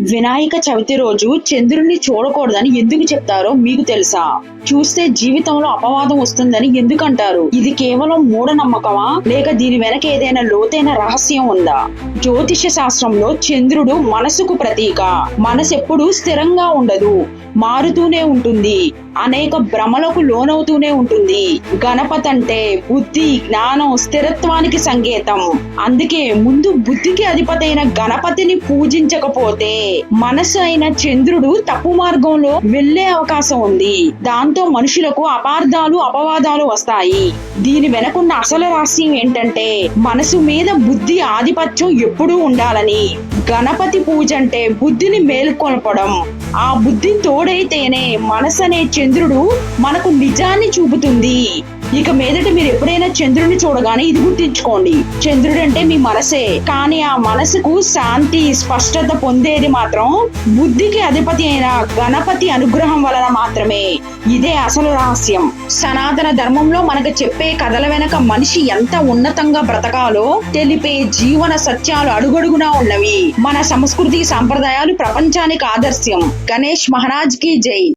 వినాయక చవితి రోజు చంద్రుడిని చూడకూడదని ఎందుకు చెప్తారో మీకు తెలుసా? చూస్తే జీవితంలో అపవాదం వస్తుందని ఎందుకు అంటారు ఇది కేవలం మూఢనమ్మకమా? లేక దీని వెనక ఏదైనా లోతైన రహస్యం ఉందా? జ్యోతిష శాస్త్రంలో చంద్రుడు మనసుకు ప్రతీక. మనసు ఎప్పుడు స్థిరంగా ఉండదు. మారుతూనే ఉంటుంది. అనేక భ్రమలకు లోనవుతూనే ఉంటుంది. గణపతి అంటే బుద్ధి జ్ఞానం స్థిరత్వానికి సంకేతం. అందుకే ముందు బుద్ధికి అధిపతైన గణపతిని పూజించకపోతే మనసు అయిన చంద్రుడు తప్పు మార్గంలో వెళ్ళే అవకాశం ఉంది. దాంతో మనుషులకు అపార్థాలు అపవాదాలు వస్తాయి. దీని వెనకున్న అసలు రహస్యం ఏంటంటే మనసు మీద బుద్ధి ఆధిపత్యం ఎప్పుడూ ఉండాలని. గణపతి పూజ అంటే బుద్ధిని మేల్కొల్పడం. ఆ బుద్ధి తోడైతేనే మనసు అనే చంద్రుడు మనకు నిజాన్ని చూపుతుంది. ఇక మీదట మీరు ఎప్పుడైనా చంద్రుడిని చూడగానే ఇది గుర్తించుకోండి. చంద్రుడు అంటే మీ మనసే. కానీ ఆ మనసుకు శాంతి స్పష్టత పొందేది మాత్రం బుద్ధికి అధిపతి అయిన గణపతి అనుగ్రహం వలన మాత్రమే. ఇదే అసలు రహస్యం. సనాతన ధర్మంలో మనకు చెప్పే కథల వెనక మనిషి ఎంత ఉన్నతంగా బ్రతకాలో తెలిపే జీవన సత్యాలు అడుగడుగునా ఉన్నవి. మన సంస్కృతి సాంప్రదాయాలు ప్రపంచానికి ఆదర్శం గణేష్ మహారాజ్కి జై.